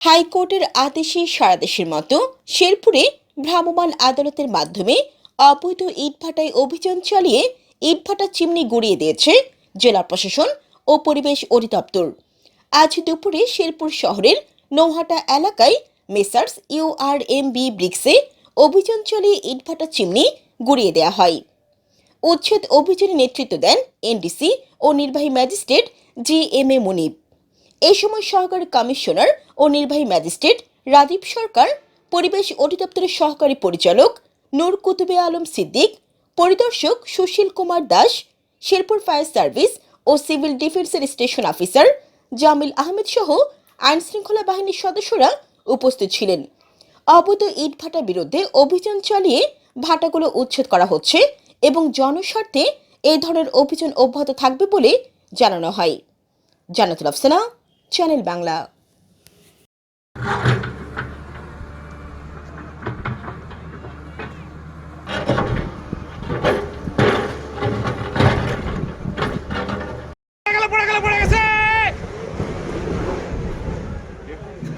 হাইকোর্টের আদেশে সারা দেশের মতো শেরপুরে ভ্রাম্যমাণ আদালতের মাধ্যমে অবৈধ ইটভাটায় অভিযান চালিয়ে ইটভাটা চিমনি গড়িয়ে দিয়েছে জেলা প্রশাসন ও পরিবেশ অধিদপ্তর। আজ দুপুরে শেরপুর শহরের নৌহাটা এলাকায় মেসার্স ইউআরএম বি ব্রিক্সে অভিযান চালিয়ে ইটভাটা চিমনি গুড়িয়ে দেওয়া হয়। উচ্ছেদ অভিযানে নেতৃত্ব দেন এনডিসি ও নির্বাহী magistrate G M A Munib. এই সময় সহকারী কমিশনার ও নির্বাহী ম্যাজিস্ট্রেট রাজীব সরকার, পরিবেশ অধিদপ্তরের সহকারী পরিচালক নূর কুতুবে আলম সিদ্দিক, পরিদর্শক সুশীল কুমার দাস, শেরপুর ফায়ার সার্ভিস ও সিভিল ডিফেন্সের স্টেশন অফিসার জামিল আহমেদ সহ আইনশৃঙ্খলা বাহিনীর সদস্যরা উপস্থিত ছিলেন। অবৈধ ইট ভাটার বিরুদ্ধে অভিযান চালিয়ে ভাটাগুলো উচ্ছেদ করা হচ্ছে এবং জনস্বার্থে এই ধরনের অভিযান অব্যাহত থাকবে বলে জানানো হয়। জানাতুল আফসানা চ্যানেল বাংলা। পড়ে গেল পড়ে গেছে।